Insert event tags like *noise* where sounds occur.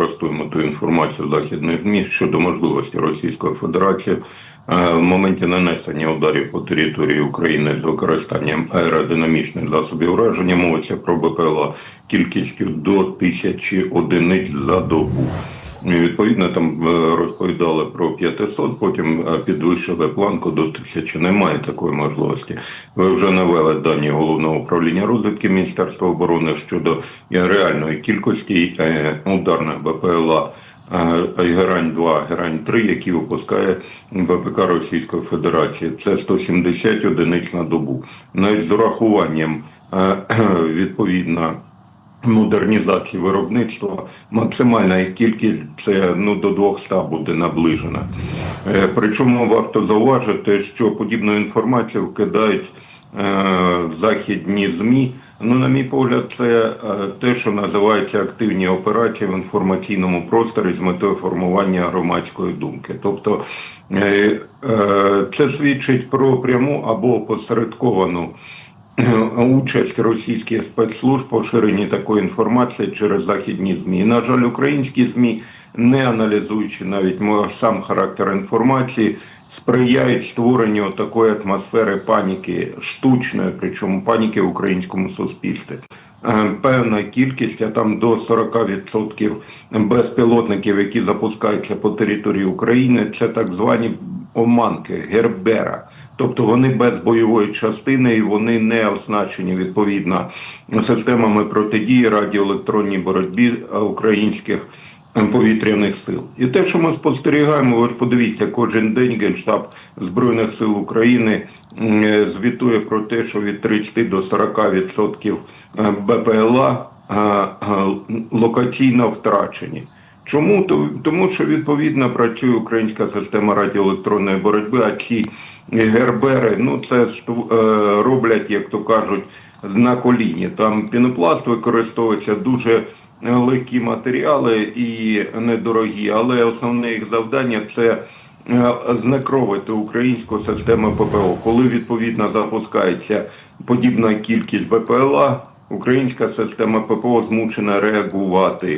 спростуємо ту інформацію західних ЗМІ щодо можливості Російської Федерації е, в моменті нанесення ударів по території України з використанням аеродинамічних засобів ураження мовиться про БПЛА кількістю до тисячі одиниць за добу. Відповідно, там е, розповідали про 500, потім е, підвищили планку до 1000. Немає такої можливості. Ви вже навели дані головного управління розвідки Міністерства оборони щодо е, реальної кількості ударних БПЛА. Герань 2, Герань 3, які випускає ВПК Російської Федерації. Це 170 одиниць на добу. Навіть з урахуванням *clears throat* відповідно модернізації виробництва максимальна їх кількість це ну до 200 буде наближена. Е, Причому варто зауважити, що подібну інформацію вкидають е, західні змі. Ну, на мій погляд, це е, те, що називається активні операції в інформаційному просторі з метою формування громадської думки. Тобто це свідчить про пряму або опосередковану участь російських спецслужб поширенні такої інформації через західні змі. На жаль, українські змі, не аналізуючи навіть сам характер інформації, сприяють створенню такої атмосфери паніки штучної, причому паніки в українському суспільстві. Е, Певна кількість, а там до 40% безпілотників, які запускаються по території України, це так звані оманки Гербера. Тобто вони без бойової частини і вони не оснащені відповідно системами протидії радіоелектронній боротьбі е, українських е, повітряних сил. І те, що ми спостерігаємо, ви ж подивіться, кожен день Генштаб Збройних сил України е, звітує про те, що від 30 до 40% е, БПЛА локаційно втрачені. Чому? Тому що відповідно працює українська система радіоелектронної боротьби, а ці гербери, ну це е, роблять, як то кажуть, на коліні. Там пінопласт використовується дуже легкі матеріали і недорогі, але основне їх завдання це е, знекровити українську систему ППО. Коли відповідно запускається подібна кількість БПЛА, українська система ППО змушена реагувати